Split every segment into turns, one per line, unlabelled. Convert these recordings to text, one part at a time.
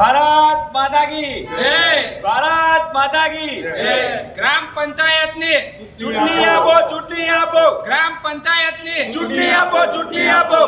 ભારત માતા કી
જય.
ભારત માતા કી
જય. ગ્રામ પંચાયતની
ચૂંટણી આપો ચૂંટણી આપો.
ગ્રામ પંચાયતની
ચૂંટણી આપો. ચૂંટણી આપો.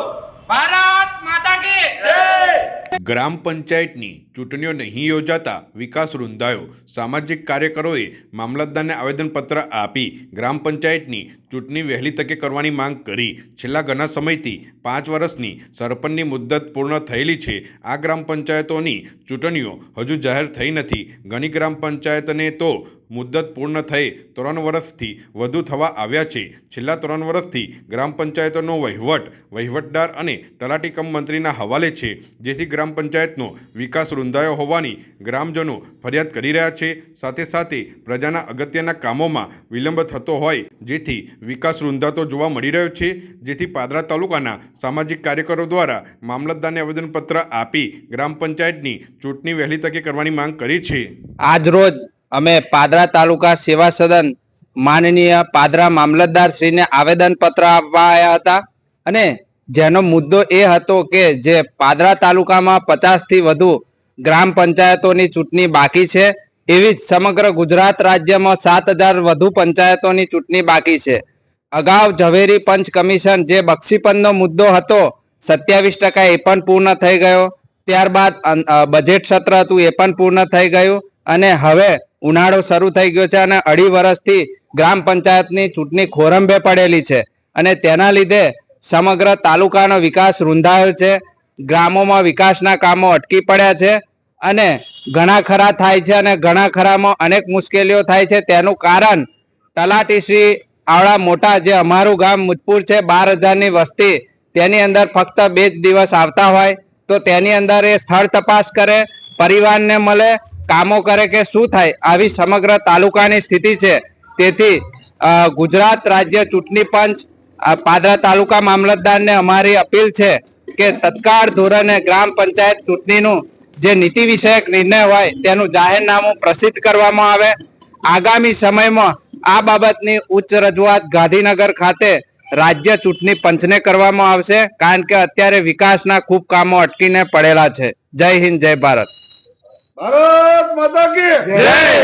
ભારત માતા કી
જય.
ગ્રામ પંચાયતની ચૂંટણીઓ નહીં યોજાતા વિકાસ રૂંધાયો. સામાજિક કાર્યકરોએ મામલતદારને આવેદનપત્ર આપી ગ્રામ પંચાયતની ચૂંટણી વહેલી તકે કરવાની માંગ કરી. છેલ્લા ઘણા સમયથી પાંચ વર્ષની સરપંચની મુદ્દત પૂર્ણ થયેલી છે. આ ગ્રામ પંચાયતોની ચૂંટણીઓ હજુ જાહેર થઈ નથી. ઘણી ગ્રામ પંચાયતને તો મુદ્દત પૂર્ણ થઈ ત્રણ વર્ષથી વધુ થવા આવ્યા છે. છેલ્લા ત્રણ વર્ષથી ગ્રામ પંચાયતોનો વહીવટ, વહીવટદાર અને તલાટી કમ મંત્રીના હવાલે છે, જેથી ગ્રામ પંચાયતનો વિકાસ રૂંધાયો હોવાની ગ્રામજનો ફરિયાદ કરી રહ્યા છે. સાથે સાથે પ્રજાના અગત્યના કામોમાં વિલંબ થતો હોય, જેથી વિકાસ રૂંધાતો જોવા મળી રહ્યો છે, જેથી પાદરા તાલુકાના સામાજિક કાર્યકરો દ્વારા મામલતદારને આવેદનપત્ર આપી ગ્રામ પંચાયતની ચૂંટણી વહેલી તકે કરવાની માંગ કરી છે.
આજરોજ અમે પાદરા તાલુકા સેવા સદન માનનીય પાદરા મામલતદાર શ્રીને આવેદન પત્ર આપવા આવ્યા હતા. અને જેનો મુદ્દો એ હતો કે જે પાદરા તાલુકામાં પચાસથી વધુ ગ્રામ પંચાયતોની ચૂંટણી બાકી છે, એવી જ સમગ્ર ગુજરાત રાજ્યમાં સાત હજાર વધુ પંચાયતોની ચૂંટણી બાકી છે. અગાઉ ઝવેરી પંચ કમિશન જે બક્ષીપંદનો મુદ્દો હતો, સત્યાવીસ ટકા એ પણ પૂર્ણ થઈ ગયો. ત્યારબાદ બજેટ સત્ર હતું એ પણ પૂર્ણ થઈ ગયું. અને હવે ઉનાળો શરૂ થઈ ગયો છે અને અઢી વર્ષથી ગ્રામ પંચાયતની ચૂંટણી ખોરંભે પડેલી છે. અને તેના લીધે સમગ્ર તાલુકાનો વિકાસ રૂંધાયો છે. ગ્રામોમાં વિકાસના કામો અટકી પડ્યા છે અને ઘણા ખરા થાય છે અને ઘણા ખરામાં અનેક મુશ્કેલીઓ થાય છે. તેનું કારણ તલાટીશ્રી આવડા મોટા જે અમારું ગામ મુજપુર છે, બાર હજારની વસ્તી તેની અંદર ફક્ત બે જ દિવસ આવતા હોય તો તેની અંદર એ સ્થળ તપાસ કરે, પરિવારને મળે કામો કરે કે શું થાય આવી સમગ્ર તાલુકાની સ્થિતિ છે. તેથી ગુજરાત રાજ્ય ચૂંટણી પંચ પાદરા તાલુકા મામલતદારને અમારી અપીલ છે કે તત્કાળ ધોરણે ગ્રામ પંચાયત ચૂંટણીનું જે નીતિ વિષયક નિર્ણય હોય તેનું જાહેરનામું પ્રસિદ્ધ કરવામાં આવે. આગામી સમયમાં આ બાબતની ઉચ્ચ રજૂઆત ગાંધીનગર ખાતે રાજ્ય ચૂંટણી પંચને કરવામાં આવશે, કારણ કે અત્યારે વિકાસના ખૂબ કામો અટકીને પડેલા છે. જય હિન્દ, જય ભારત.
ભારત માતા કી
જય.